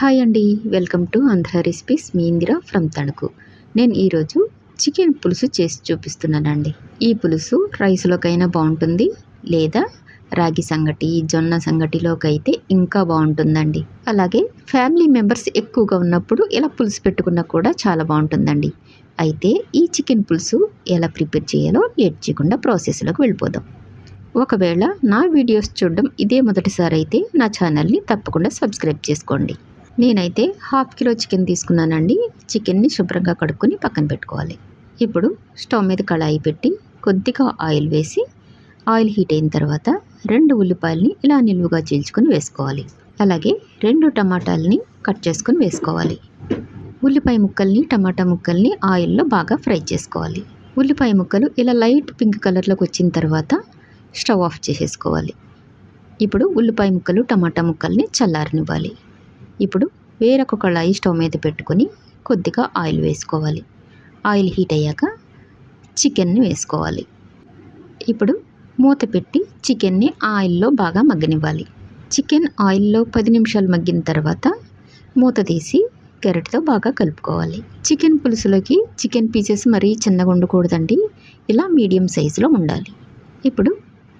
Hi అండి. Welcome to Andhra recipes. Me Indira from Tanuku. నేను ఈరోజు చికెన్ పులుసు చేసి చూపిస్తున్నానండి. ఈ పులుసు రైస్లోకైనా బాగుంటుంది లేదా రాగి సంగటి జొన్న సంగటిలోకైతే ఇంకా బాగుంటుందండి. అలాగే ఫ్యామిలీ మెంబర్స్ ఎక్కువగా ఉన్నప్పుడు ఇలా పులుసు పెట్టుకున్నా కూడా చాలా బాగుంటుందండి. అయితే ఈ చికెన్ పులుసు ఎలా ప్రిపేర్ చేయాలో లేట్ చేయకుండా ప్రాసెస్లోకి వెళ్ళిపోదాం. ఒకవేళ నా వీడియోస్ చూడడం ఇదే మొదటిసారి అయితే నా ఛానల్ని తప్పకుండా సబ్స్క్రైబ్ చేసుకోండి. నేనైతే హాఫ్ కిలో చికెన్ తీసుకున్నానండి. చికెన్ని శుభ్రంగా కడుక్కొని పక్కన పెట్టుకోవాలి. ఇప్పుడు స్టవ్ మీద కళాయి పెట్టి కొద్దిగా ఆయిల్ వేసి ఆయిల్ హీట్ అయిన తర్వాత రెండు ఉల్లిపాయలని ఇలా నిలువుగా చీల్చుకొని వేసుకోవాలి. అలాగే రెండు టమాటాలని కట్ చేసుకొని వేసుకోవాలి. ఉల్లిపాయ ముక్కల్ని టమాటా ముక్కల్ని ఆయిల్లో బాగా ఫ్రై చేసుకోవాలి. ఉల్లిపాయ ముక్కలు ఇలా లైట్ పింక్ కలర్లోకి వచ్చిన తర్వాత స్టవ్ ఆఫ్ చేసేసుకోవాలి. ఇప్పుడు ఉల్లిపాయ ముక్కలు టమాటా ముక్కల్ని చల్లారనివ్వాలి. ఇప్పుడు వేరొక కళాయి స్టవ్ మీద పెట్టుకొని కొద్దిగా ఆయిల్ వేసుకోవాలి. ఆయిల్ హీట్ అయ్యాక చికెన్ని వేసుకోవాలి. ఇప్పుడు మూత పెట్టి చికెన్ని ఆయిల్లో బాగా మగ్గనివ్వాలి. చికెన్ ఆయిల్లో పది నిమిషాలు మగ్గిన తర్వాత మూత తీసి క్యారెట్తో బాగా కలుపుకోవాలి. చికెన్ పులుసులోకి చికెన్ పీసెస్ మరీ చిన్నగా ఉండకూడదండి ఇలా మీడియం సైజులో ఉండాలి. ఇప్పుడు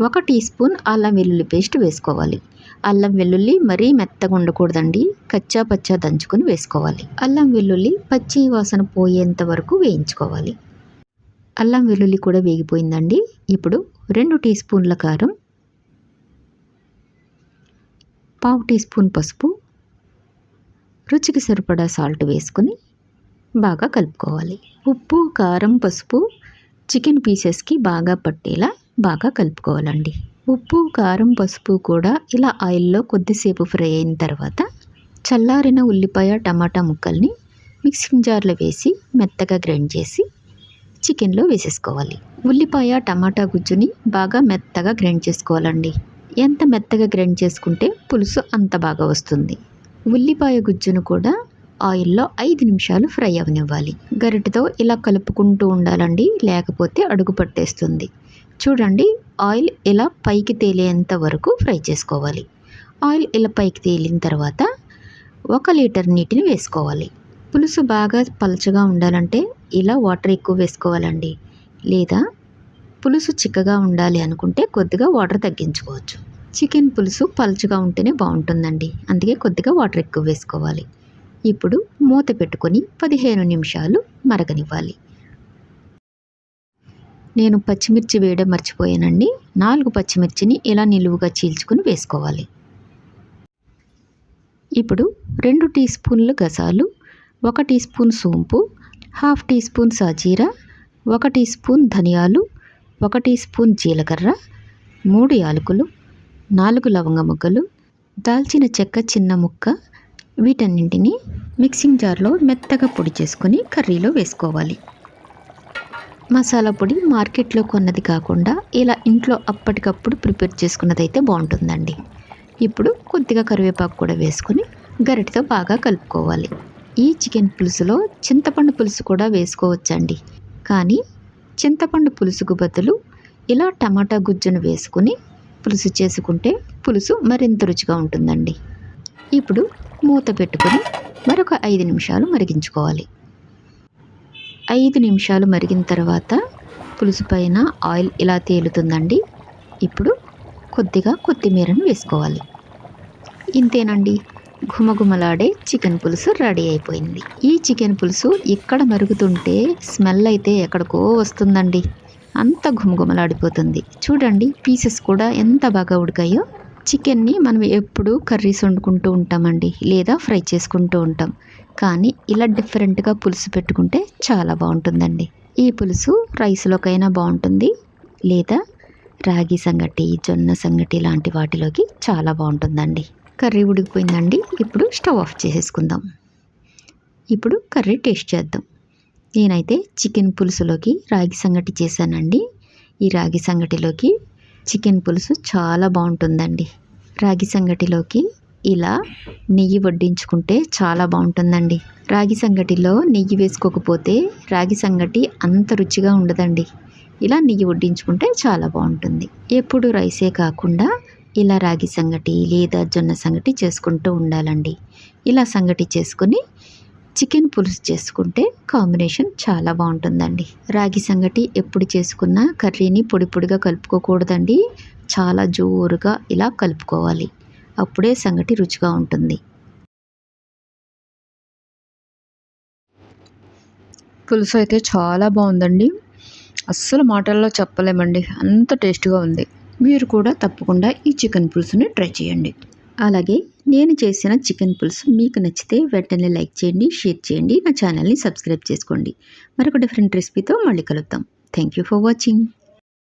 ఒక టీ స్పూన్ అల్లం వెల్లుల్లి పేస్ట్ వేసుకోవాలి. అల్లం వెల్లుల్లి మరీ మెత్తగా ఉండకూడదండి. కచ్చా పచ్చా దంచుకొని వేసుకోవాలి. అల్లం వెల్లుల్లి పచ్చి వాసన పోయేంత వరకు వేయించుకోవాలి. అల్లం వెల్లుల్లి కూడా వేగిపోయిందండి. ఇప్పుడు రెండు టీ స్పూన్ల కారం పావు టీ స్పూన్ పసుపు రుచికి సరిపడా సాల్ట్ వేసుకొని బాగా కలుపుకోవాలి. ఉప్పు కారం పసుపు చికెన్ పీసెస్కి బాగా పట్టేలా బాగా కలుపుకోవాలండి. ఉప్పు కారం పసుపు కూడా ఇలా ఆయిల్లో కొద్దిసేపు ఫ్రై అయిన తర్వాత చల్లారిన ఉల్లిపాయ టమాటా ముక్కల్ని మిక్సింగ్ జార్లో వేసి మెత్తగా గ్రైండ్ చేసి చికెన్లో వేసేసుకోవాలి. ఉల్లిపాయ టమాటా గుజ్జుని బాగా మెత్తగా గ్రైండ్ చేసుకోవాలండి. ఎంత మెత్తగా గ్రైండ్ చేసుకుంటే పులుసు అంత బాగా వస్తుంది. ఉల్లిపాయ గుజ్జును కూడా ఆయిల్లో ఐదు నిమిషాలు ఫ్రై అవనివ్వాలి. గరిటతో ఇలా కలుపుకుంటూ ఉండాలండి లేకపోతే అడుగు పట్టేస్తుంది. చూడండి ఆయిల్ ఇలా పైకి తేలేంత వరకు ఫ్రై చేసుకోవాలి. ఆయిల్ ఇలా పైకి తేలిన తర్వాత ఒక లీటర్ నీటిని వేసుకోవాలి. పులుసు బాగా పలచగా ఉండాలంటే ఇలా వాటర్ ఎక్కువ వేసుకోవాలండి. లేదా పులుసు చిక్కగా ఉండాలి అనుకుంటే కొద్దిగా వాటర్ తగ్గించుకోవచ్చు. చికెన్ పులుసు పలుచగా ఉంటేనే బాగుంటుందండి. అందుకే కొద్దిగా వాటర్ ఎక్కువ వేసుకోవాలి. ఇప్పుడు మూత పెట్టుకొని పదిహేను నిమిషాలు మరగనివ్వాలి. నేను పచ్చిమిర్చి వేయడం మర్చిపోయానండి. నాలుగు పచ్చిమిర్చిని ఇలా నిలువుగా చీల్చుకుని వేసుకోవాలి. ఇప్పుడు రెండు టీ స్పూన్లు గసాలు ఒక టీ స్పూన్ సోంపు హాఫ్ టీ స్పూన్ సాజీరా ఒక టీ స్పూన్ ధనియాలు ఒక టీ స్పూన్ జీలకర్ర మూడు యాలకులు నాలుగు లవంగ ముక్కలు దాల్చిన చెక్క చిన్న ముక్క వీటన్నింటినీ మిక్సింగ్ జార్లో మెత్తగా పొడి చేసుకొని కర్రీలో వేసుకోవాలి. మసాలా పొడి మార్కెట్లో కొన్నది కాకుండా ఇలా ఇంట్లో అప్పటికప్పుడు ప్రిపేర్ చేసుకున్నది అయితే బాగుంటుందండి. ఇప్పుడు కొద్దిగా కరివేపాకు కూడా వేసుకొని గరిటతో బాగా కలుపుకోవాలి. ఈ చికెన్ పులుసులో చింతపండు పులుసు కూడా వేసుకోవచ్చండి. కానీ చింతపండు పులుసుకు బదులు ఇలా టమాటా గుజ్జును వేసుకుని పులుసు చేసుకుంటే పులుసు మరింత రుచిగా ఉంటుందండి. ఇప్పుడు మూత పెట్టుకొని మరొక ఐదు నిమిషాలు మరిగించుకోవాలి. ఐదు నిమిషాలు మరిగిన తర్వాత పులుసు పైన ఆయిల్ ఇలా తేలుతుందండి. ఇప్పుడు కొద్దిగా కొత్తిమీరను వేసుకోవాలి. ఇంతేనండి. ఘుమఘుమలాడే చికెన్ పులుసు రెడీ అయిపోయింది. ఈ చికెన్ పులుసు ఇక్కడ మరుగుతుంటే స్మెల్ అయితే ఎక్కడికో వస్తుందండి. అంత ఘుమఘుమలాడిపోతుంది. చూడండి పీసెస్ కూడా ఎంత బాగా ఉడికాయో. చికెన్ని మనం ఎప్పుడు కర్రీస్ వండుకుంటూ ఉంటామండి లేదా ఫ్రై చేసుకుంటూ ఉంటాం. కానీ ఇలా డిఫరెంట్గా పులుసు పెట్టుకుంటే చాలా బాగుంటుందండి. ఈ పులుసు రైస్లోకైనా బాగుంటుంది లేదా రాగి సంగటి జొన్న సంగటి లాంటి వాటిలోకి చాలా బాగుంటుందండి. కర్రీ ఉడికిపోయిందండి ఇప్పుడు స్టవ్ ఆఫ్ చేసేసుకుందాం. ఇప్పుడు కర్రీ టేస్ట్ చేద్దాం. నేనైతే చికెన్ పులుసులోకి రాగి సంగటి చేశానండి. ఈ రాగి సంగటిలోకి చికెన్ పులుసు చాలా బాగుంటుందండి. రాగి సంగటిలోకి ఇలా నెయ్యి వడ్డించుకుంటే చాలా బాగుంటుందండి. రాగి సంగటిలో నెయ్యి వేసుకోకపోతే రాగి సంగటి అంత రుచిగా ఉండదండి. ఇలా నెయ్యి వడ్డించుకుంటే చాలా బాగుంటుంది. ఎప్పుడు రైసే కాకుండా ఇలా రాగి సంగటి లేదా జొన్న సంగటి చేసుకుంటూ ఉండాలండి. ఇలా సంగటి చేసుకుని చికెన్ పులుసు చేసుకుంటే కాంబినేషన్ చాలా బాగుంటుందండి. రాగి సంగటి ఎప్పుడు చేసుకున్నా కర్రీని పొడి పొడిగా కలుపుకోకూడదండి. చాలా జోరుగా ఇలా కలుపుకోవాలి. అప్పుడే సంగటి రుచిగా ఉంటుంది. పులుసు అయితే చాలా బాగుందండి. అస్సలు మాటల్లో చెప్పలేమండి. అంత టేస్ట్గా ఉంది. మీరు కూడా తప్పకుండా ఈ చికెన్ పులుసుని ట్రై చేయండి. అలాగే నేను చేసిన చికెన్ పులుసు మీకు నచ్చితే వెంటనే లైక్ చేయండి షేర్ చేయండి నా ఛానల్ని సబ్స్క్రైబ్ చేసుకోండి. మరొక డిఫరెంట్ రెసిపీతో మళ్ళీ కలుద్దాం. Thank you for watching